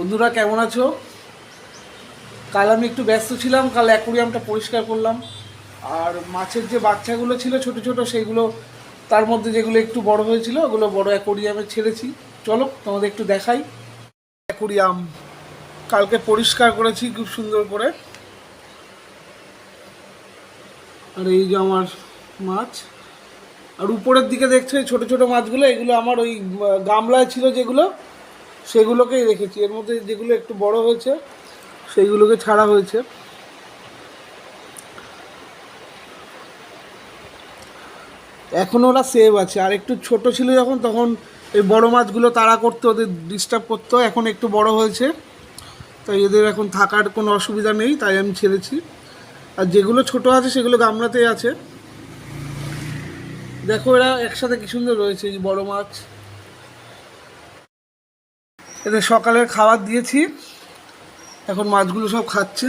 বন্ধুরা, কেমন আছো? কাল আমি একটু ব্যস্ত ছিলাম, কাল অ্যাকুরিয়ামটা পরিষ্কার করলাম। আর মাছের যে বাচ্চাগুলো ছিল, ছোট ছোট সেইগুলো তার মধ্যে যেগুলো একটু বড় হয়েছিল, ওগুলো বড় অ্যাকুরিয়ামে ছেড়েছি। চলো, তোমাদের একটু দেখাই। অ্যাকুরিয়াম কালকে পরিষ্কার করেছি খুব সুন্দর করে। আর এই যে আমার মাছ। আর উপরের দিকে দেখছ ছোটো ছোটো মাছগুলো, এগুলো আমার ওই গামলায় ছিল যেগুলো সেগুলোকেই রেখেছি। এর মধ্যে যেগুলো একটু বড় হয়েছে, সেইগুলোকে ছাড়া হয়েছে। এখন ওরা সেভ আছে। আর একটু ছোট ছিল যখন, তখন এই বড় মাছগুলো তাড়া করতে, ওদের ডিস্টার্ব করতো এখন একটু বড় হয়েছে। তাই এদের এখন থাকার কোনো অসুবিধা নেই, তাই আমি ছেড়েছি। আর যেগুলো ছোট আছে, সেগুলো গামলাতেই আছে। দেখো এরা একসাথে কি সুন্দর রয়েছে, এই বড় মাছ। এদের সকালের খাবার দিয়েছি। এখন মাছগুলো সব খাচ্ছে।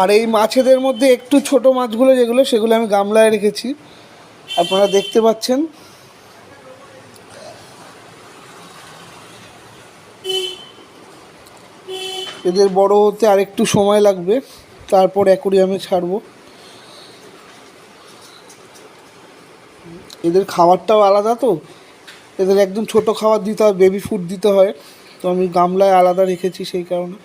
আর এই মাছেদের মধ্যে একটু ছোট মাছগুলো যেগুলো, সেগুলো আমি গামলায় রেখেছি। আপনারা দেখতে পাচ্ছেন। এদের বড় হতে আর একটু সময় লাগবে। তারপর অ্যাকুরিয়ামে ছাড়বো। এদের খাবারটাও আলাদা তো। এদের একদম ছোট খাবার দিতে হয় বেবি ফুড দিতে হয়। তো আমি গামলায় আলাদা রেখেছি সেই কারণে।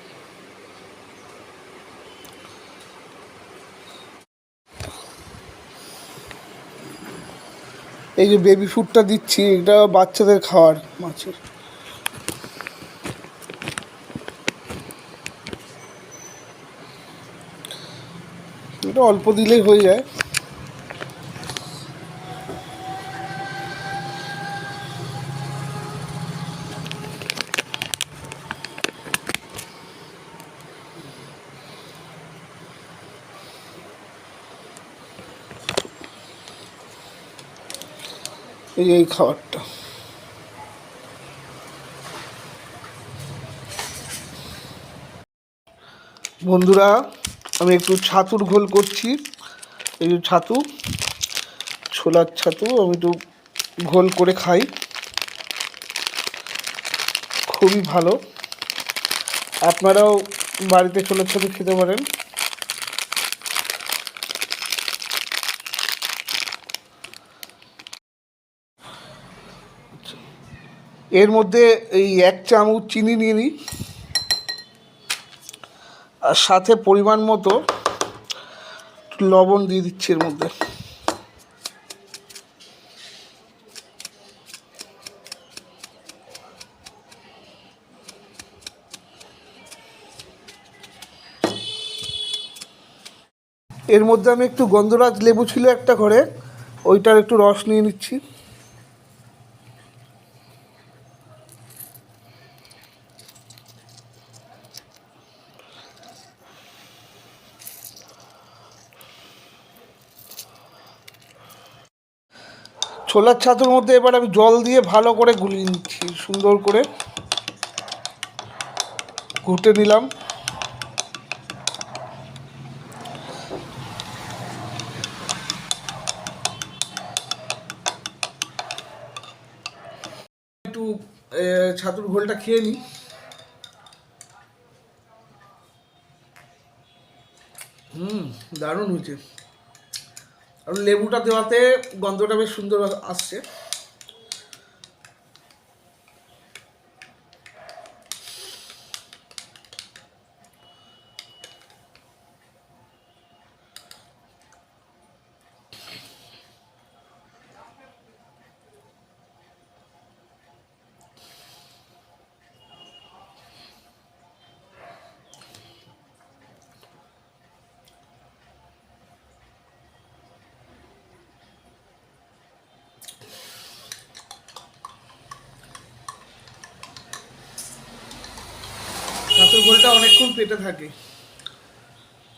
এই যে বেবি ফুডটা দিচ্ছি, এটা বাচ্চাদের খাওয়ার মাছের। এটা অল্প দিলেই হয়ে যায়। এই এই খাবারটা। বন্ধুরা আমি একটু ছাতুর ঘোল করছি। এই যে ছাতু, ছোলার ছাতু আমি একটু ঘোল করে খাই। খুবই ভালো। আপনারাও বাড়িতে ছোলার ছাতু খেতে পারেন। এর মধ্যে এই এক চামচ চিনি নিয়ে নিই। আর সাথে পরিমাণ মতো লবণ দিয়ে দিচ্ছি এর মধ্যে। এর মধ্যে আমি একটু গন্ধরাজ লেবু ছিল একটা ঘরে, ওইটার একটু রস নিয়ে নিচ্ছি। ছোলার ছাতুর মধ্যে এবার আমি জল দিয়ে ভালো করে গুলিয়ে নিচ্ছি, সুন্দর করে। ঘুটে নিলাম। একটু ছাতুর ঘোলটা খেয়ে নিই। হুম, দারুণ হয়েছে। আর লেবুটা দেওয়াতে গন্ধটা বেশ সুন্দর আসছে। ছাতুর গোলটা অনেকক্ষণ পেটে থাকে।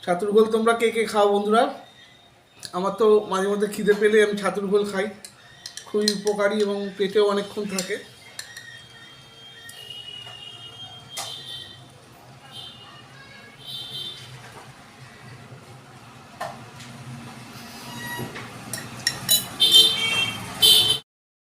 ছাতুর গোল তোমরা কে কে খাও বন্ধুরা? আমার তো মাঝে মধ্যে খিদে পেলে আমি ছাতুর গোল খাই। খুবই উপকারী এবং পেটেও অনেকক্ষণ থাকে।